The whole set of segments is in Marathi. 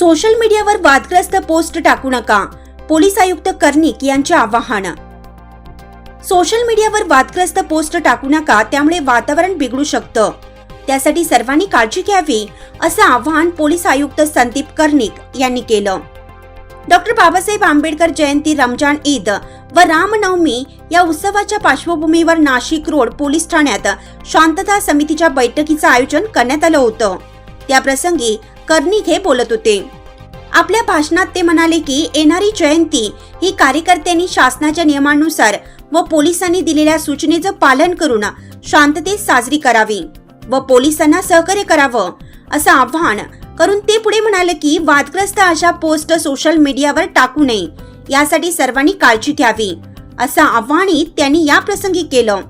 सोशल मीडियावर वादग्रस्त पोस्ट टाकू नका पोलीस आयुक्त कर्णिक यांचे आवाहन. सोशल मीडियावर वादग्रस्त पोस्ट टाकू नका त्यामुळे वातावरण बिघडू शकतं. त्यासाठी सर्वांनी काळजी घ्यावी असं आवाहन पोलीस आयुक्त संदीप कर्णिक यांनी केलं. डॉक्टर बाबासाहेब आंबेडकर जयंती रमजान ईद व रामनवमी या उत्सवाच्या पार्श्वभूमीवर नाशिक रोड पोलीस ठाण्यात शांतता समितीच्या बैठकीचं आयोजन करण्यात आलं होतं. त्याप्रसंगी कर्णिक हे बोलत होते. आपल्या भाषणात ते म्हणाले की येणारी जयंती ही कार्यकर्त्यांनी शासनाच्या नियमानुसार व पोलिसांनी दिलेल्या सूचनेचं पालन करून शांततेत साजरी करावी व पोलिसांना सहकार्य करावं असं आव्हान करून ते पुढे म्हणाले की वादग्रस्त अशा पोस्ट सोशल मीडियावर टाकू नये यासाठी सर्वांनी काळजी घ्यावी असं आव्हानही त्यांनी या प्रसंगी केलं.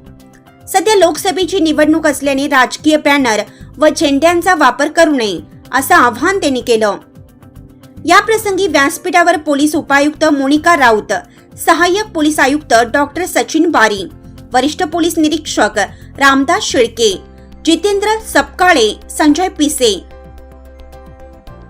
सध्या लोकसभेची निवडणूक असल्याने राजकीय बॅनर व झेंड्यांचा वापर करू नये असं आव्हान त्यांनी केलं. या प्रसंगी व्यासपीठावर पोलीस उपायुक्त मोनिका राऊत सहाय्यक पोलीस आयुक्त डॉक्टर सचिन बारी वरिष्ठ पोलीस निरीक्षक रामदास शेळके जितेंद्र सपकाळे संजय पिसे.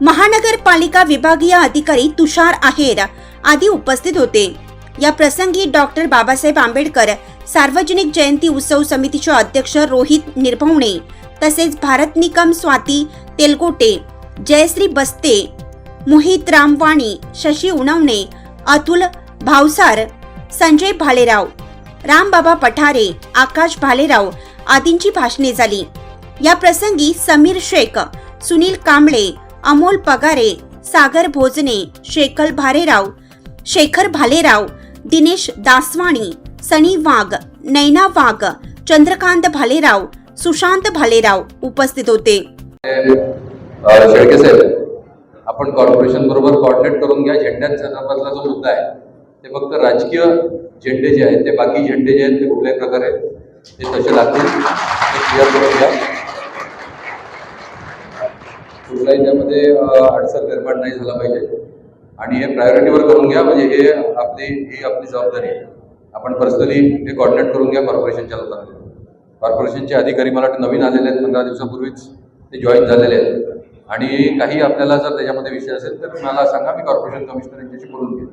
महानगरपालिका विभागीय अधिकारी तुषार आहेर आदी उपस्थित होते. या प्रसंगी डॉक्टर बाबासाहेब आंबेडकर सार्वजनिक जयंती उत्सव समितीचे अध्यक्ष रोहित निर्भवणे तसेच भारत निकम स्वाती तेलगोटे जयश्री बस्ते मोहित रामवाणी शशी उणवणे अतुल भावसार संजय भालेराव रामबाबा पठारे आकाश भालेराव आदींची भाषणे झाली. या प्रसंगी समीर शेख सुनील कांबळे अमोल पगारे सागर भोजने शेखल भालेराव शेखर भालेराव दिनेश दासवाणी सनी वाघ नैना वाघ चंद्रकांत भालेराव सुशांत भालेराव उपस्थित होते. शेळके साहेब आपण कॉर्पोरेशन बरोबर कॉर्डिनेट करून घ्या. झेंड्यांचा नंबरला जो मुद्दा आहे ते फक्त राजकीय झेंडे जे आहेत ते बाकी झेंडे जे आहेत ते कुठल्याही प्रकारे ते तसे लागतील. ते क्लिअर करून घ्या. कुठलाही त्यामध्ये अडचण निर्माण नाही झाला पाहिजे. आणि हे प्रायोरिटीवर करून घ्या. म्हणजे हे आपली ही आपली जबाबदारी आहे. आपण पर्सनली हे कॉर्डिनेट करून घ्या कॉर्पोरेशनच्या लोकांना. कॉर्पोरेशनचे अधिकारी मला वाटतं नवीन आलेले आहेत पंधरा दिवसापूर्वीच ते जॉईन झालेले आहेत. आणि काही आपल्याला जर त्याच्यामध्ये विषय असेल तर मला सांगा मी कॉर्पोरेशन कमिशनर यांच्याशी बोलून घेईन.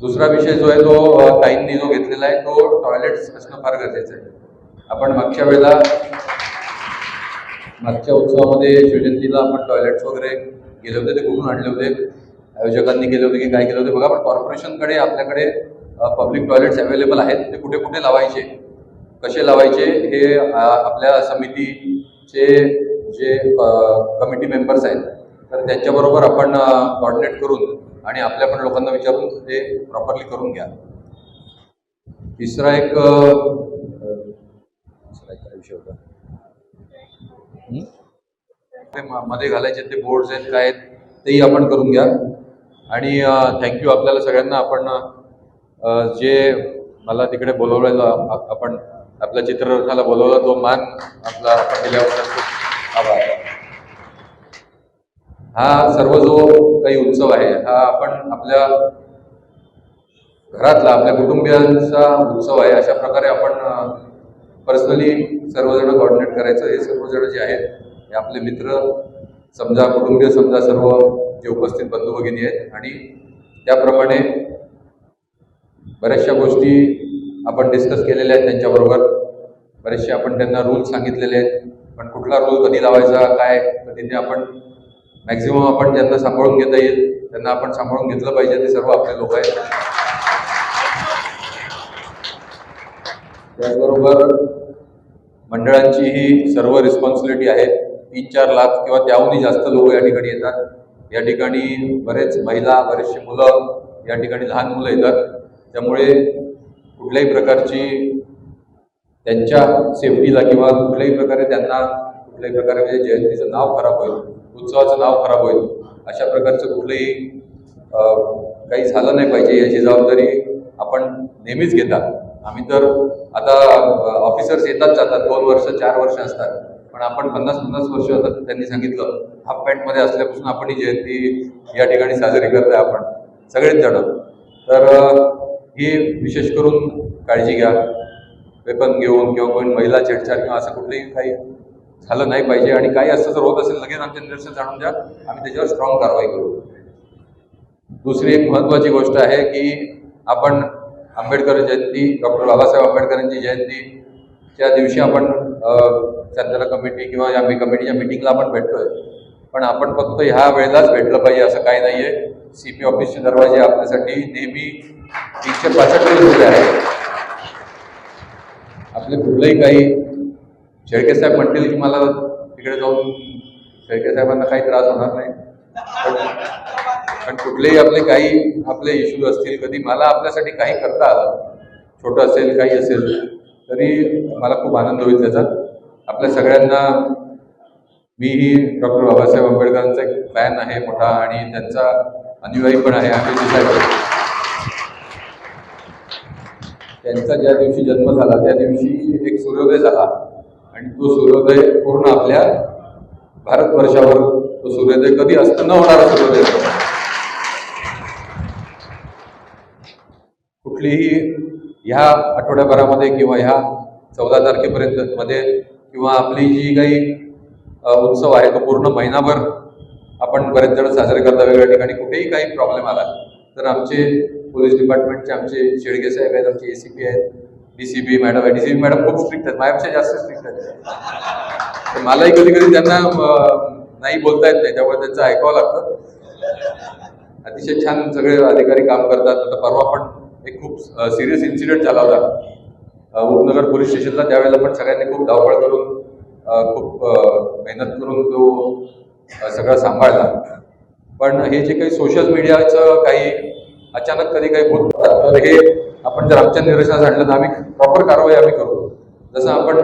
दुसरा विषय जो आहे तो काहींनी जो घेतलेला आहे तो टॉयलेट्स असणं फार गरजेचं आहे. आपण मागच्या वेळेला मागच्या उत्सवामध्ये शिवजयंतीला आपण टॉयलेट्स वगैरे गेले होते ते कुठून आणले होते? आयोजकांनी केले होते की काय केले होते? बघा पण कॉर्पोरेशनकडे आपल्याकडे पब्लिक टॉयलेट्स अवेलेबल आहेत ते कुठे कुठे लावायचे? कसे लावायचे हे आपल्या समितीचे जे कमिटी मेंबर्स आहेत तर त्यांच्याबरोबर आपण कॉर्डिनेट करून आणि आपल्या पण लोकांना विचारून ते प्रॉपरली करून घ्या. तिसरा एक विषय होता. मध्ये घालायचे ते बोर्ड्स आहेत काय आहेत तेही आपण करून घ्या. आणि थँक्यू आपल्याला सगळ्यांना आपण जे मला तिकडे बोलवलेलं आपण आपल्या चित्ररथाला बोलवलं. तो मान आपला आपण दिल्याबद्दल खूप आभार. हा सर्व जो काही उत्सव आहे हा आपण आपल्या घरातला आपल्या कुटुंबियांचा उत्सव आहे. अशा प्रकारे आपण पर्सनली सर्वजण कॉर्डिनेट करायचं. हे सर्वजण जे आहेत हे आपले मित्र समजा कुटुंबीय समजा सर्व जे उपस्थित बंधू भगिनी आहेत. आणि त्याप्रमाणे बऱ्याचशा गोष्टी आपण डिस्कस केलेले आहेत त्यांच्याबरोबर. बरेचसे आपण त्यांना रूल सांगितलेले आहेत. पण कुठला रूल कधी लावायचा काय कधी ते आपण मॅक्झिमम आपण ज्यांना सांभाळून घेता येईल त्यांना आपण सांभाळून घेतलं पाहिजे. ते सर्व आपले लोक आहेत. त्याचबरोबर मंडळांची ही सर्व रिस्पॉन्सिबिलिटी आहे. तीन चार लाख किंवा त्याहूनही जास्त लोक या ठिकाणी येतात. या ठिकाणी बरेच महिला बरेचशी मुलं या ठिकाणी लहान मुलं येतात. त्यामुळे कुठल्याही प्रकारची त्यांच्या सेफ्टीला किंवा कुठल्याही प्रकारे त्यांना कुठल्याही प्रकारे म्हणजे जयंतीचं नाव खराब होईल उत्सवाचं नाव खराब होईल अशा प्रकारचं कुठलंही काही झालं नाही पाहिजे याची जबाबदारी आपण नेहमीच घेतात. आम्ही तर आता ऑफिसर्स येतात जातात दोन वर्ष चार वर्ष असतात. पण आपण पन्नास पन्नास वर्ष आता त्यांनी सांगितलं हाफ पॅन्टमध्ये असल्यापासून आपण ही जयंती या ठिकाणी साजरी करतोय आपण सगळेच जण. तर हे ही विशेष करून काळजी घ्या. वेपन घेऊन किंवा कोणी महिला छेडछाड किंवा असं कुठलंही काही झालं नाही पाहिजे आणि काही असं जर होत असेल लगेच आमचे निदर्शन जाणून द्या. आम्ही त्याच्यावर स्ट्रॉंग कारवाई करू. दुसरी एक महत्त्वाची गोष्ट आहे की आपण आंबेडकर जयंती डॉक्टर बाबासाहेब आंबेडकरांची जयंतीच्या दिवशी आपण संचालक कमिटी किंवा या कमिटीच्या मिटिंगला आपण भेटतोय. पण आपण फक्त ह्या वेळेलाच भेटलं पाहिजे असं काही नाही आहे सी पी ऑफिसचे दरवाजे आपल्यासाठी नेहमी तीनशे पासष्ट वेळेस आहेत. आपले कुठलंही काही शेळके साहेब म्हणतील की मला तिकडे जाऊन शेळके साहेबांना काही त्रास होणार नाही. पण पण कुठलेही आपले काही आपले इश्यू असतील कधी मला आपल्यासाठी काही करता आलं छोटं असेल काही असेल तरी मला खूप आनंद होईल त्याचा. आपल्या सगळ्यांना मीही डॉक्टर बाबासाहेब आंबेडकरांचा एक फॅन आहे मोठा आणि त्यांचा अनुयायी पण आहे आम्ही साहेब त्यांचा ज्या दिवशी जन्म झाला त्या दिवशी एक सूर्योदय झाला. आणि तो सूर्योदय पूर्ण आपल्या भारतवर्षावर तो सूर्योदय कधी असत न होणारा सूर्योदय कुठलीही ह्या आठवड्याभरामध्ये किंवा ह्या चौदा तारखेपर्यंत मध्ये किंवा आपली जी काही उत्सव आहे तो पूर्ण महिनाभर आपण बरेच जण साजरे करता वेगळ्या ठिकाणी कुठेही काही प्रॉब्लेम आला तर आमचे पोलीस डिपार्टमेंटचे आमचे शेडगे साहेब आहेत आमचे एसीपी आहेत डीसीपी मॅडम आहे डीसीपी मॅडम खूप स्ट्रिक्ट आहेत माझ्यापेक्षा जास्त स्ट्रिक्ट आहेत. तर मलाही कधी कधी त्यांना नाही बोलता येत नाही त्यामुळे त्यांचं ऐकावं लागतं. अतिशय छान सगळे अधिकारी काम करतात. आता परवा पण एक खूप सिरियस इन्सिडेंट झाला होता. उपनगर पोलीस स्टेशनला. त्यावेळेला पण सगळ्यांनी खूप धावपळ करून खूप मेहनत करून तो सगळा सांभाळला. पण हे जे काही सोशल मीडियाचं काही अचानक कधी काही होत तर हे आपण जर आमच्या निदर्शनास आणलं तर आम्ही प्रॉपर कारवाई आम्ही करू. जसं आपण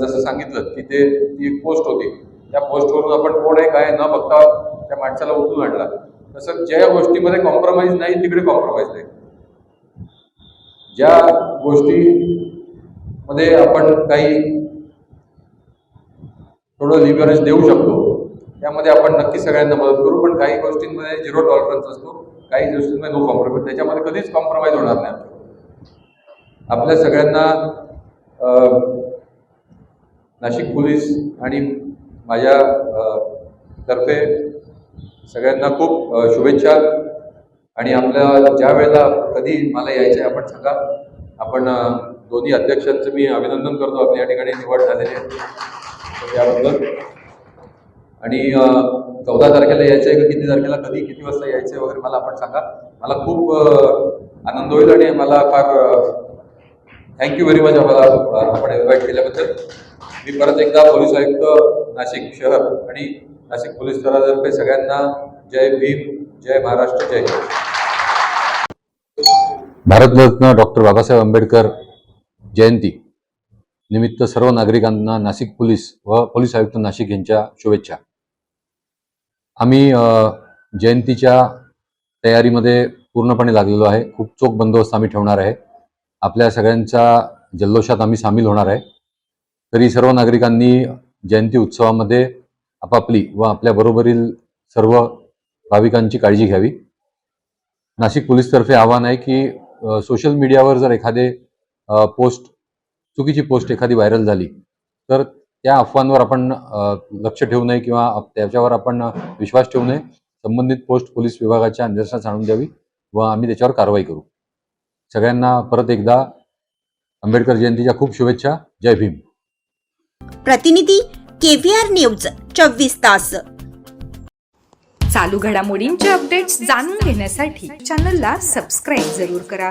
जसं सांगितलं की ते ती एक पोस्ट होती. त्या पोस्टवरून आपण कोण आहे काय न बघता त्या माणसाला उचलून आणला. तसं ज्या गोष्टीमध्ये कॉम्प्रोमाइज नाही तिकडे कॉम्प्रोमाइज नाही. ज्या गोष्टीमध्ये आपण काही थोडं लिव्हरेज देऊ शकतो त्यामध्ये आपण नक्की सगळ्यांना मदत करू पण काही गोष्टींमध्ये झिरो टॉलरन्स असतो काही गोष्टींमध्ये नो कॉम्प्रोमाइज त्याच्यामध्ये कधीच कॉम्प्रोमाइज होणार नाही आपल्या सगळ्यांना नाशिक पोलीस आणि माझ्या तर्फे सगळ्यांना खूप शुभेच्छा. आणि आपल्या ज्या वेळेला कधी मला यायचं आहे आपण सांगा. आपण दोन्ही अध्यक्षांचं मी अभिनंदन करतो. आपल्या या ठिकाणी निवड झालेली आहे. याबद्दल त्याबद्दल आणि चौदा तारखेला यायचं आहे का किती तारखेला कधी किती वाजता यायचं आहे वगैरे मला आपण सांगा. मला खूप आनंद होईल आणि मला फार थँक्यू व्हेरी मच आम्हाला आपण इन्व्हाइट केल्याबद्दल. मी परत एकदा पोलीस आयुक्त नाशिक शहर आणि नाशिक पोलीस दलातर्फे सगळ्यांना जय भीम जय महाराष्ट्र जय भारतरत्न डॉक्टर बाबासाहेब आंबेडकर जयंती निमित्त सर्व नागरिकांना नाशिक पोलीस व पोलीस आयुक्त नाशिक यांच्या शुभेच्छा. आम्ही जयंतीच्या तयारीमध्ये पूर्णपणे लागलेलो आहे. खूप चोख बंदोबस्त आम्ही ठेवणार आहे. आपल्या सगळ्यांच्या जल्लोषात आम्ही सामील होणार आहे. तरी सर्व नागरिकांनी जयंती उत्सवामध्ये आपापली व आपल्या बरोबरील सर्व भाविकांची काळजी घ्यावी. नाशिक पोलीसतर्फे आव्हान आहे की सोशल मीडियावर जर एखादे पोस्ट चुकीची पोस्ट एखादी व्हायरल झाली तर त्या अफवांवर आपण लक्ष ठेवू नये किंवा त्याच्यावर आपण विश्वास ठेवू नये. संबंधित पोस्ट पोलीस विभागाच्या निदर्शनास आणून द्यावी व आम्ही त्याच्यावर कारवाई करू. सगळ्यांना परत एकदा आंबेडकर जयंतीच्या खूप शुभेच्छा. जय भीम. प्रतिनिधी केव्हीआर न्यूज चोवीस तास. चालू घडामोडींचे अपडेट्स जाणून घेण्यासाठी चॅनलला सबस्क्राईब जरूर करा.